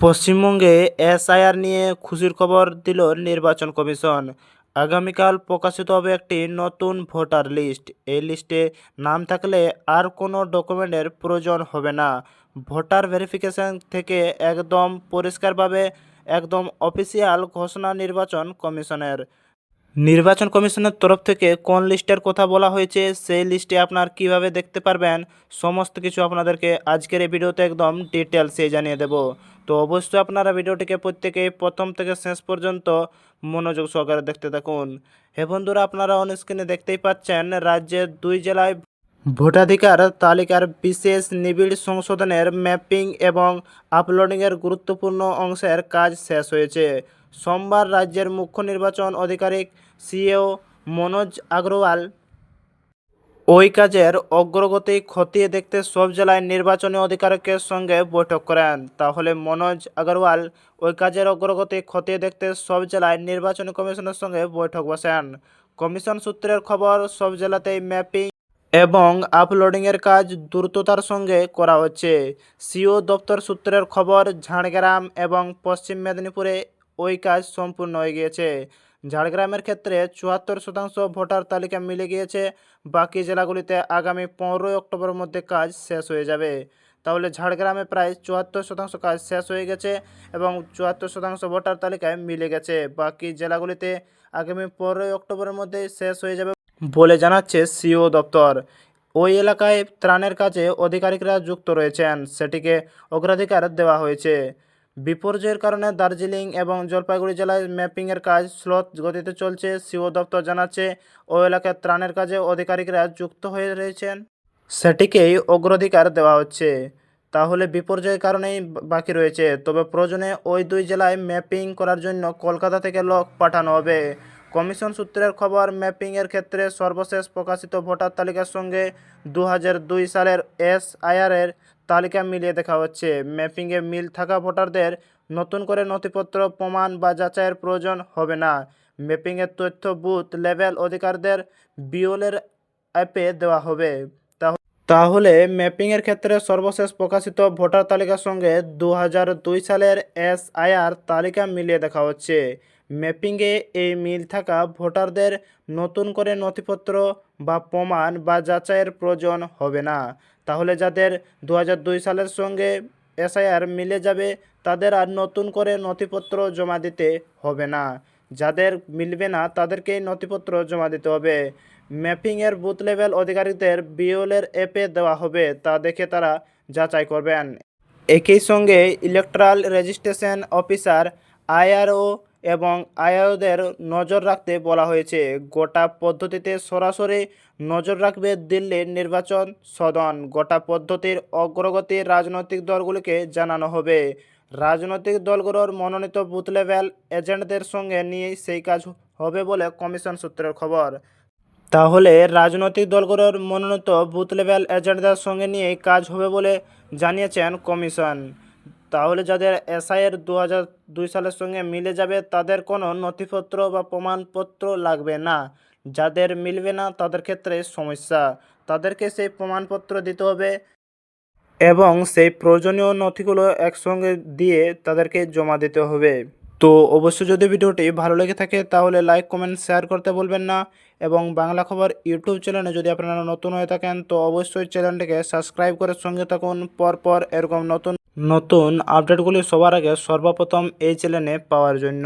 পশ্চিমবঙ্গে এসআইআর নিয়ে খুশির খবর দিল নির্বাচন কমিশন। আগামীকাল প্রকাশিত হবে একটি নতুন ভোটার লিস্ট। এই লিস্টে নাম থাকলে আর কোনো ডকুমেন্টের প্রয়োজন হবে না। ভোটার ভেরিফিকেশন থেকে একদম পরিষ্কারভাবে একদম অফিসিয়াল ঘোষণা নির্বাচন কমিশনের। নির্বাচন কমিশনের তরফ থেকে কোন লিস্টের কথা বলা হয়েছে, সেই লিস্টে আপনার কীভাবে দেখতে পারবেন, সমস্ত কিছু আপনাদেরকে আজকের এই ভিডিওতে একদম ডিটেলসে জানিয়ে দেব। তো অবশ্যই আপনারা ভিডিওটিকে প্রত্যেকেই প্রথম থেকে শেষ পর্যন্ত মনোযোগ সহকারে দেখতে থাকুন। হে বন্ধুরা, আপনারা অন স্ক্রিনে দেখতেই পাচ্ছেন, রাজ্যের দুই জেলায় ভোটাধিকার তালিকার বিশেষ নিবিড় সংশোধনের ম্যাপিং এবং আপলোডিংয়ের গুরুত্বপূর্ণ অংশের কাজ শেষ হয়েছে। সোমবার রাজ্যের মুখ্য নির্বাচন আধিকারিক সিএও মনোজ আগরওয়াল। ওই কাজের অগ্রগতি খতিয়ে দেখতে সব জেলায় নির্বাচনী অধিকারকের সঙ্গে বৈঠক করেন। তাহলে মনোজ আগরওয়াল ওই কাজের অগ্রগতি খতিয়ে দেখতে সব জেলায় নির্বাচনী কমিশনের সঙ্গে বৈঠক বসেন। কমিশন সূত্রের খবর, সব জেলাতেই ম্যাপিং এবং আপলোডিংয়ের কাজ দ্রুততার সঙ্গে করা হচ্ছে। সিও দপ্তর সূত্রের খবর, ঝাড়গ্রাম এবং পশ্চিম মেদিনীপুরে ওই কাজ সম্পূর্ণ হয়ে গিয়েছে। ঝাড়গ্রামের ক্ষেত্রে চুয়াত্তর শতাংশ ভোটার তালিকা মিলে গিয়েছে। বাকি জেলাগুলিতে আগামী পনেরোই অক্টোবরের মধ্যে কাজ শেষ হয়ে যাবে। তাহলে ঝাড়গ্রামে প্রায় চুয়াত্তর শতাংশ কাজ শেষ হয়ে গেছে এবং চুয়াত্তর শতাংশ ভোটার তালিকায় মিলে গেছে। বাকি জেলাগুলিতে আগামী পনেরোই অক্টোবরের মধ্যে শেষ হয়ে যাবে বলে জানাচ্ছে সিও দপ্তর। ওই এলাকায় ত্রাণের কাজে আধিকারিকরা যুক্ত রয়েছেন। সেটিকে অগ্রাধিকার দেওয়া হয়েছে। বিপর্যয়ের কারণে দার্জিলিং এবং জলপাইগুড়ি জেলায় ম্যাপিংয়ের কাজ স্লোত গতিতে চলছে, সিও দপ্তর জানাচ্ছে ওই এলাকায় ত্রাণের কাজে আধিকারিকরা যুক্ত হয়ে রয়েছেন। সেটিকেই অগ্রাধিকার দেওয়া হচ্ছে। তাহলে বিপর্যয়ের কারণেই বাকি রয়েছে। তবে প্রয়োজনে ওই দুই জেলায় ম্যাপিং করার জন্য কলকাতা থেকে লোক পাঠানো হবে। কমিশন সূত্রের খবর, ম্যাপিংয়ের ক্ষেত্রে সর্বশেষ প্রকাশিত ভোটার তালিকার সঙ্গে দু সালের এসআইআরের তালিকা মিলিয়ে দেখা হচ্ছে। ম্যাপিংয়ে মিল থাকা ভোটারদের নতুন করে নথিপত্র, প্রমাণ বা যাচাইয়ের প্রয়োজন হবে না। ম্যাপিংয়ের তথ্য বুথ লেভেল অধিকারদের বিওলের অ্যাপে দেওয়া হবে। তাহ- তাহলে ম্যাপিংয়ের ক্ষেত্রে সর্বশেষ প্রকাশিত ভোটার তালিকার সঙ্গে দু সালের এসআইআর তালিকা মিলিয়ে দেখা হচ্ছে। ম্যাপিংয়ে এই মিল থাকা ভোটারদের নতুন করে নথিপত্র বা প্রমাণ বা যাচাইয়ের প্রয়োজন হবে না। তাহলে যাদের দু সালের সঙ্গে এসআইআর মিলে যাবে, তাদের আর নতুন করে নথিপত্র জমা দিতে হবে না। যাদের মিলবে না, তাদেরকেই নথিপত্র জমা দিতে হবে। ম্যাপিংয়ের বুথ লেভেল অধিকারীদের বিওলের অ্যাপে দেওয়া হবে, তা দেখে তারা যাচাই করবেন। একই সঙ্গে ইলেকট্রাল রেজিস্ট্রেশন অফিসার, আইআরও এবং আইআরওদের নজর রাখতে বলা হয়েছে। গোটা পদ্ধতিতে সরাসরি নজর রাখবে দিল্লির নির্বাচন সদন। গোটা পদ্ধতির অগ্রগতি রাজনৈতিক দলগুলিকে জানানো হবে। রাজনৈতিক দলগুলোর মনোনীত বুথ লেভেল এজেন্টদের সঙ্গে নিয়েই সেই কাজ হবে বলে কমিশন সূত্রের খবর। তাহলে রাজনৈতিক দলগুলোর মনোনীত বুথ লেভেল এজেন্টদের সঙ্গে নিয়েই কাজ হবে বলে জানিয়েছেন কমিশন। তাহলে যাদের এসআইয়ের দু হাজার দুই সালের সঙ্গে মিলে যাবে, তাদের কোনো নথিপত্র বা প্রমাণপত্র লাগবে না। যাদের মিলবে না, তাদের ক্ষেত্রে সমস্যা। তাদেরকে সেই প্রমাণপত্র দিতে হবে এবং সেই প্রয়োজনীয় নথিগুলো একসঙ্গে দিয়ে তাদেরকে জমা দিতে হবে। তো অবশ্যই যদি ভিডিওটি ভালো লেগে থাকে, তাহলে লাইক কমেন্ট শেয়ার করতে বলবেন না। এবং বাংলা খবর ইউটিউব চ্যানেলে যদি আপনারা নতুন হয়ে থাকেন, তো অবশ্যই চ্যানেলটিকে সাবস্ক্রাইব করে সঙ্গে থাকুন। পরপর এরকম নতুন নতুন আপডেটগুলি সবার আগে সর্বপ্রথম এই চ্যানেলে পাওয়ার জন্য।